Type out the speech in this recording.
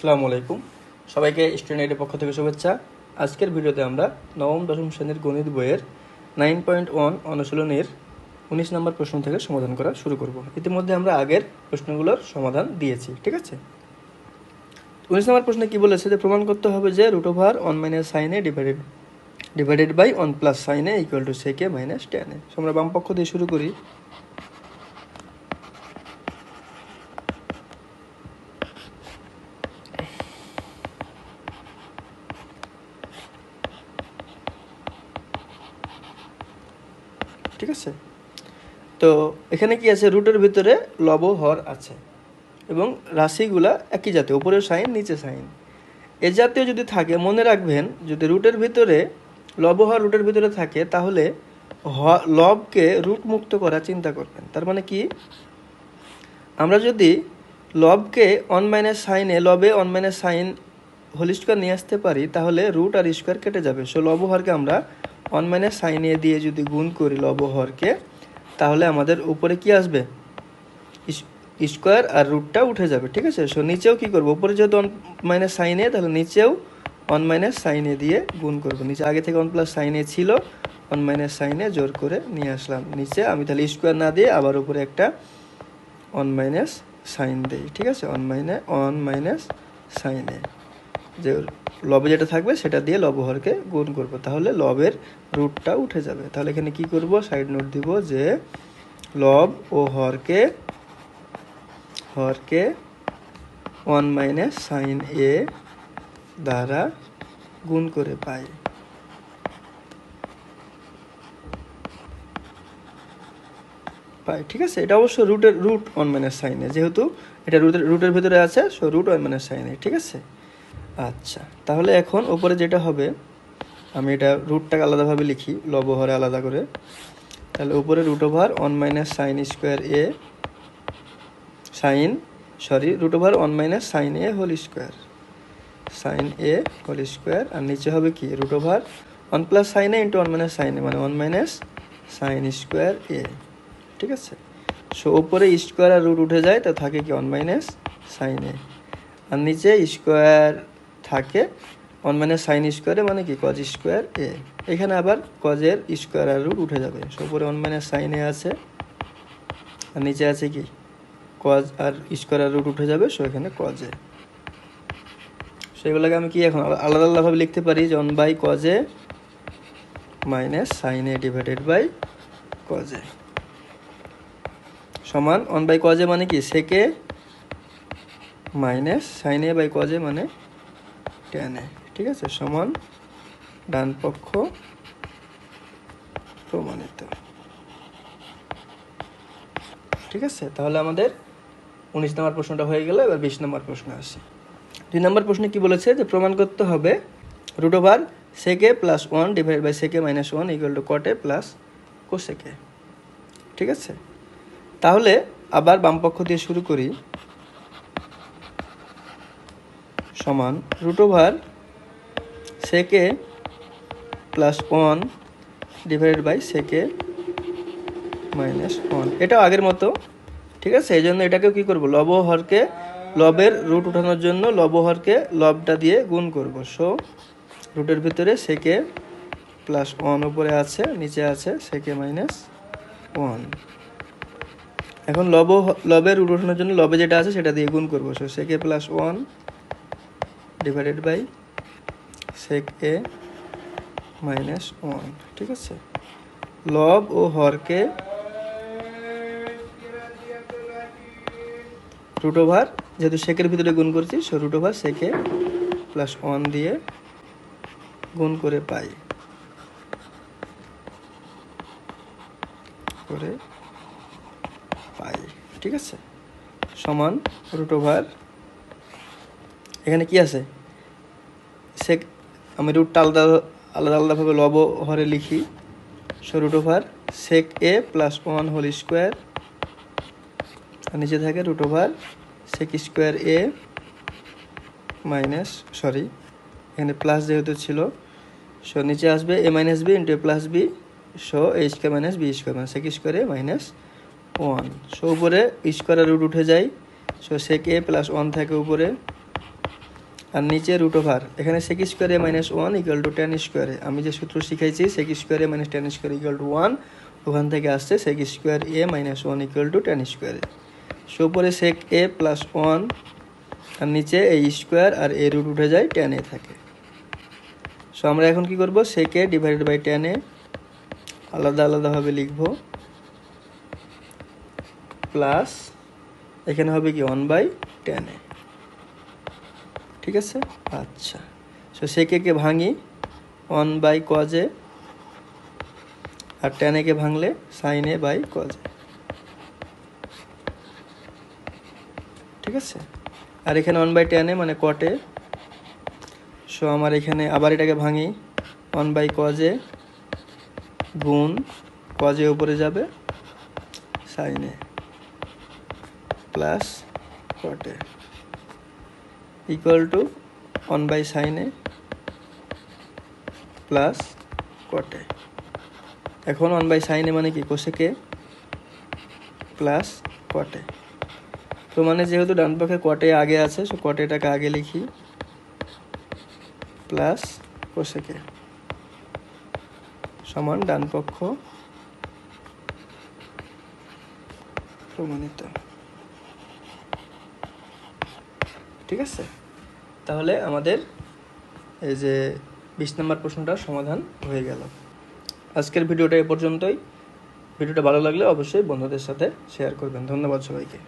আসসালামু আলাইকুম। সবাইকে স্টুডেন্টের পক্ষ থেকে শুভেচ্ছা। আজকের ভিডিওতে আমরা নবম, দশম শ্রেণির গণিত বইয়ের নাইন পয়েন্ট ওয়ান অনুশীলনের উনিশ নম্বর প্রশ্ন থেকে সমাধান করা শুরু করব। ইতিমধ্যে আমরা আগের প্রশ্নগুলোর সমাধান দিয়েছি, ঠিক আছে? উনিশ নম্বর প্রশ্নে কী বলেছে যে প্রমাণ করতে হবে যে root over one minus sine A divided divided by one plus sine A equal to sec A minus tan A আমরা বাম পক্ষ দিয়ে শুরু করি। ঠিক আছে? তো এখানে কি আছে? রুটের ভিতরে লব হর আছে এবং রাশিগুলা একই জাতীয়। উপরে সাইন নিচে সাইন। এ জাতীয় যদি থাকে, মনে রাখবেন, যদি রুটের ভিতরে লব হর রুটের ভিতরে থাকে, তাহলে হ- লবকে রুট মুক্ত করার চিন্তা করবেন। তার মানে কি? আমরা যদি লবকে on minus sine A লবে one minus sine whole square নিয়ে আসতে পারি, তাহলে রুট আর স্কোয়ার কেটে যাবে। সো লব হরকে আমরা অন মাইনাস সাইনে দিয়ে যদি গুণ করি লব হরকে তাহলে আমাদের উপরে কি আসবে? স্কোয়ার আর রুটটা উঠে যাবে, ঠিক আছে? সো নিচেও কি করব? উপরে যেহেতু অন মাইনাস সাইনে তাহলে নিচেও অন মাইনাস সাইনে দিয়ে গুণ করব। নিচে আগে থেকে অন প্লাস সাইনে ছিল অন মাইনাস সাইনে জোর করে নিয়ে আসলাম। নিচে আমি তাহলে স্কোয়ার না দিয়ে আবার উপরে একটা অন মাইনাস সাইন দেই, ঠিক আছে? অন মাইনে অন মাইনাস সাইনে। যে লবে যেটা থাকবে সেটা দিয়ে লবহরকে গুণ করব। তাহলে লবের রুটটা উঠে যাবে। তাহলে এখানে কি করব? সাইড নোট দিব যে লব ও হরকে হরকে ওয়ান মাইনাস সাইন এ দ্বারা গুণ করে পাই। পাই, ঠিক আছে? এটা অবশ্য রুটের রুট ওয়ান মাইনাস সাইনে যেহেতু এটা রুটের রুটের ভিতরে আছে সো রুট ওয়ান মাইনাস সাইনে ঠিক আছে? আচ্ছা তাহলে এখন ওপরে যেটা হবে, আমি এটা রুটটাকে আলাদাভাবে লিখি লবহরে আলাদা করে। তাহলে উপরে root over one minus sine square A sine sorry root over one minus sine A whole square sine A whole square আর নিচে হবে কি? Root over one plus sine A into one minus sine A মানে one minus sine square A ঠিক আছে? So ওপরে square আর root উঠে যায়, তা থাকে কি ওয়ান মাইনাস সাইন এ আর নিচে স্কোয়ার থাকে ওয়ান মাইনাস সাইন স্কোয়ারে মানে কি কজ স্কোয়ার এ এখানে আবার কজের স্কোয়ার রুট উঠে যাবে। উপরে ওয়ান মাইনাস সাইন আছে, আর নিচে আছে কি কজ আর স্কোয়ার রুট উঠে যাবে, সো এখানে কজে সেগুলোকে আমি কি এখন আলাদা আলাদাভাবে লিখতে পারি, যে one by cos A minus sine divided by cos A সমান ওয়ান বাই কজে মানে কি সেকে মাইনাস সাইন বাই কজে মানে টেন, ঠিক আছে? সমান ডান পক্ষ প্রমাণিত। ঠিক আছে? তাহলে আমাদের উনিশ নম্বর প্রশ্নটা হয়ে গেল, এবার বিশ নম্বর প্রশ্ন আসি। দুই নম্বর প্রশ্নে কি বলেছে যে প্রমাণ করতে হবে root over sec A plus one divide by sec A minus one equal to cot A plus cosec A ঠিক আছে? তাহলে আবার বাম পক্ষ দিয়ে শুরু করি। সমান root over sec A plus one divided by sec A minus one এটাও আগের মতো, ঠিক আছে? এই জন্য এটাকেও কী করব? লব হরকে লবের রুট উঠানোর জন্য লব হরকে লবটা দিয়ে গুণ করব। সো রুটের ভিতরে সেকে প্লাস ওয়ান উপরে আছে, নিচে আছে সেকে মাইনাস ওয়ান এখন লব লবের রুট উঠানোর জন্য লবে যেটা আছে সেটা দিয়ে গুণ করব। So sec A plus one divided by sec A minus one ঠিক আছে? লব ও হরকে রুট ওভার যেহেতু সেকের ভিতরে গুণ করছি so root over sec A plus one দিয়ে গুণ করে পাই। করে পাই, ঠিক আছে? সমান রুট ওভার এখানে কি আছে? সেক আমি রুটটা আলাদা আলাদা আলাদাভাবে লব হরে লিখি। So root over sec A plus one whole square নিচে থাকে root over sec square A minus sorry এখানে প্লাস যেহেতু ছিল, সো নিচে আসবে A minus B into A plus B so A square minus B square মানে sec square A minus one so উপরে square root উঠে যায়, so sec A plus one থাকে উপরে। আর নিচে রুট ওভার এখানে sec square A minus one equal to tan square A আমি যে সূত্র শিখাইছি sec square A minus tan square equal to one ওখান থেকে আসছে sec square A minus one equal to tan square A so উপরে sec A plus one আর নিচে এই square আর এ root উঠে যায় টেন এ থাকে। সো আমরা এখন কি করব? Sec A divided by tan A আলাদা আলাদাভাবে লিখব। প্লাস এখানে হবে কি? One by tan A. ঠিক আছে? আচ্ছা। সো সেকে কে ভাঙি? ওয়ান বাই কজে আর টেন একে ভাঙলে সাইন বাই কজে ঠিক আছে? আর এখানে ওয়ান বাই টেনে মানে কটে সো আমার এখানে আবার এটাকে ভাঙি। ওয়ান বাই কজে গুণ কজে উপরে যাবে sine A plus cot A equal to one by sine A plus cot A এখন ওয়ান বাই সাইনে মানে কি? কোসেকে প্লাস কটে তো মানে যেহেতু ডান পক্ষে কটে আগে আছে সো কটেটাকে আগে লিখি প্লাস কোসেকে সমান ডান পক্ষ প্রমাণিত। ঠিক আছে? তাহলে আমাদের এই যে বিশ নম্বর প্রশ্নটার সমাধান হয়ে গেল। আজকের ভিডিওটা এ পর্যন্তই। ভিডিওটা ভালো লাগলে অবশ্যই বন্ধুদের সাথে শেয়ার করবেন। ধন্যবাদ সবাইকে।